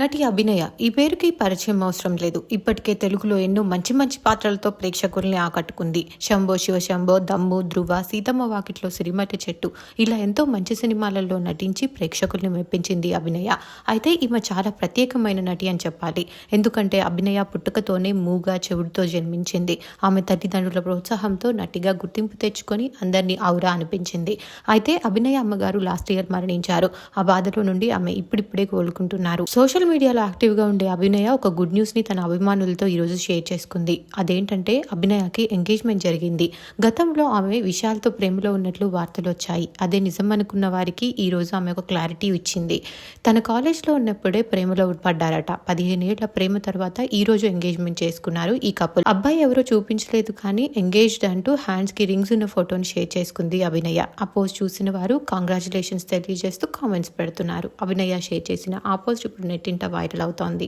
నటి అభినయ ఈ పేరుకి పరిచయం అవసరం లేదు. ఇప్పటికే తెలుగులో ఎన్నో మంచి మంచి పాత్రలతో ప్రేక్షకుల్ని ఆకట్టుకుంది. శంభో శివ శంభో దమ్ము ధ్రువ సీతమ్మ వాకిట్లో సిరిమటి చెట్టు ఇలా ఎంతో మంచి సినిమాలలో నటించి ప్రేక్షకుల్ని మెప్పించింది అభినయ. అయితే ఈమె చాలా ప్రత్యేకమైన నటి అని చెప్పాలి. ఎందుకంటే అభినయ పుట్టుకతోనే మూగా చెవుడితో జన్మించింది. ఆమె తల్లిదండ్రుల ప్రోత్సాహంతో నటిగా గుర్తింపు తెచ్చుకొని అందరినీ ఔరా అనిపించింది. అయితే అభినయ అమ్మగారు లాస్ట్ ఇయర్ మరణించారు. ఆ బాధలో నుండి ఆమె ఇప్పుడిప్పుడే కోలుకుంటున్నారు. సోషల్ మీడియాలో యాక్టివ్గా ఉండే అభినయ ఒక గుడ్ న్యూస్ని తన అభిమానులతో ఈరోజు షేర్ చేసుకుంది. అదేంటంటే అభినయకి ఎంగేజ్మెంట్ జరిగింది. గతంలో ఆమె విశాల్తో ప్రేమలో ఉన్నట్లు వార్తలు వచ్చాయి. అదే నిజం అనుకున్న వారికి ఈరోజు ఆమె ఒక క్లారిటీ ఇచ్చింది. తన కాలేజ్లో ఉన్నప్పుడే ప్రేమలో పడ్డారట. పదిహేను ఏళ్ళ ప్రేమ తర్వాత ఈరోజు ఎంగేజ్మెంట్ చేసుకున్నారు ఈ కపుల్. అబ్బాయి ఎవరో చూపించలేదు కానీ ఎంగేజ్డ్ అంటూ హ్యాండ్స్కి రింగ్స్ ఉన్న ఫోటోని షేర్ చేసుకుంది అభినయ. ఆ పోస్ట్ చూసిన వారు కాంగ్రాచులేషన్స్ తెలియజేస్తూ కామెంట్స్ పెడుతున్నారు. అభినయ షేర్ చేసిన ఆ పోస్ట్ ఇప్పుడు నెట్టింట వైరల్ అవుతోంది.